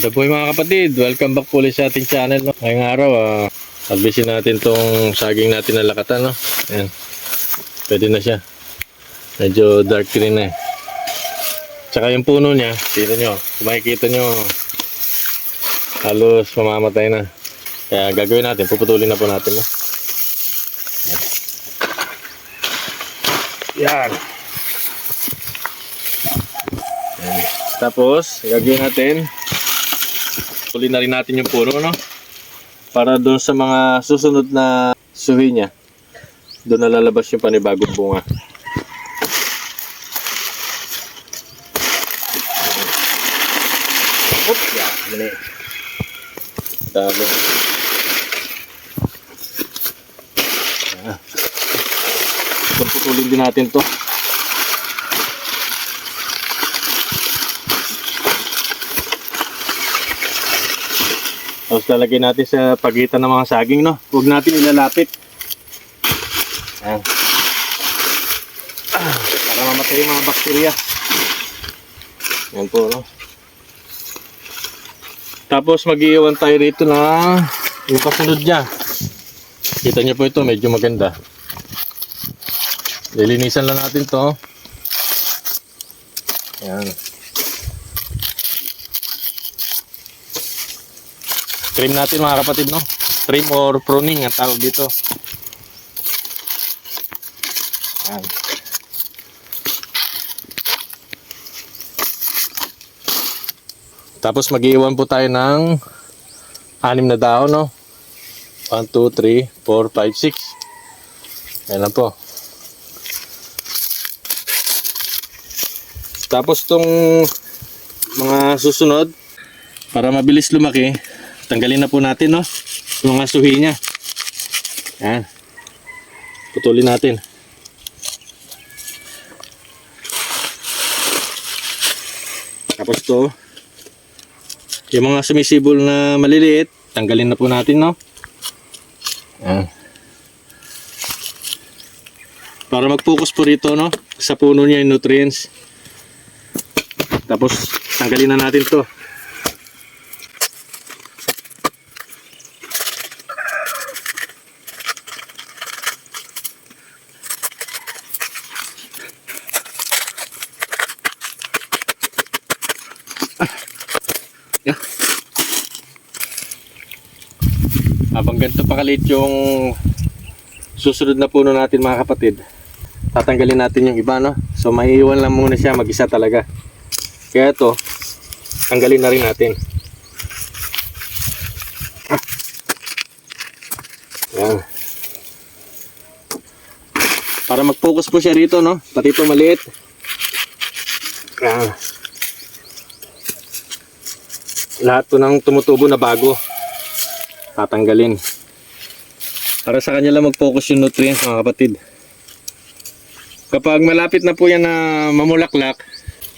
Ito po mga kapatid, welcome back po ulit sa ating channel. No? Ngayong araw, uh, albisin natin tong saging natin na lakatan. No? Ayan. Pwede na siya. Medyo dark green na eh. Tsaka yung puno niya, tingnan nyo, kung makikita nyo, halos mamamatay na. Kaya gagawin natin, puputulin na po natin. No? Yan. Yan. Tapos, gagawin natin, Tuloy na rin natin yung puno, no? Para doon sa mga susunod na suhi niya, doon na lalabas yung panibagong bunga. Oop, yan, mali. Dami. Ah. Puputulin din natin to. Tapos lalagyan natin sa pagitan ng mga saging, no? Huwag natin ilalapit. Ayan. Para mamatay yung mga bakterya. Yan po, no? Tapos mag-iiwan tayo rito na yung kasunod niya. Kita niyo po ito, medyo maganda. Lilinisan lang natin to. Yan. Trim natin mga kapatid, no? Trim or pruning ang tawag dito. Yan. Tapos mag-iwan po tayo ng anim na dahon, no? 1, 2, 3, 4, 5, 6. Ayan lang po. Tapos tong mga susunod, para mabilis lumaki, tanggalin na po natin, no? Mga suhi niya. Yan. Putulin natin. Tapos to, yung mga sumisibol na maliliit, tanggalin na po natin, no? Yan. Para mag-focus po rito, no? Sa puno niya yung nutrients. Tapos, tanggalin na natin to. Yeah. Habang ganito pa kalit yung susunod na puno natin mga kapatid, tatanggalin natin yung iba, no? So, maiiwan lang muna siya mag-isa talaga. Kaya ito, tanggalin na rin natin. Yan. Para mag-focus po siya rito, no? Pati ito maliit. Yan. Lahat po ng tumutubo na bago. Tatanggalin. Para sa kanya lang mag-focus yung nutrients mga kapatid. Kapag malapit na po yan na mamulaklak,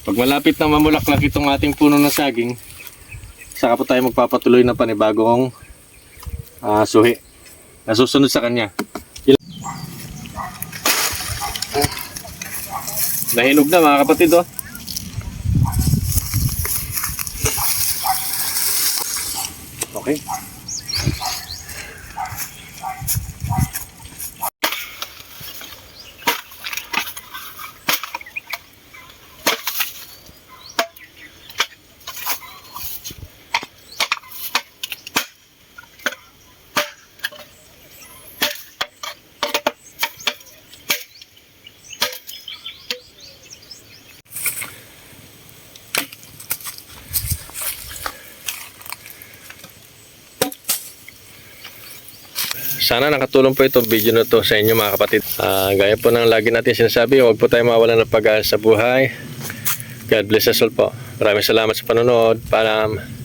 pag malapit na mamulaklak itong ating puno ng saging, saka po tayo magpapatuloy ng panibagong ah, suhi na susunod sa kanya. Nahinog na mga kapatid oh. Okay. Sana nakatulong po itong video na to sa inyo mga kapatid. Ah, gaya po ng lagi natin sinasabi, huwag po tayo mawalan ng pag-asa sa buhay. God bless us all po. Maraming salamat sa panonood. Paalam.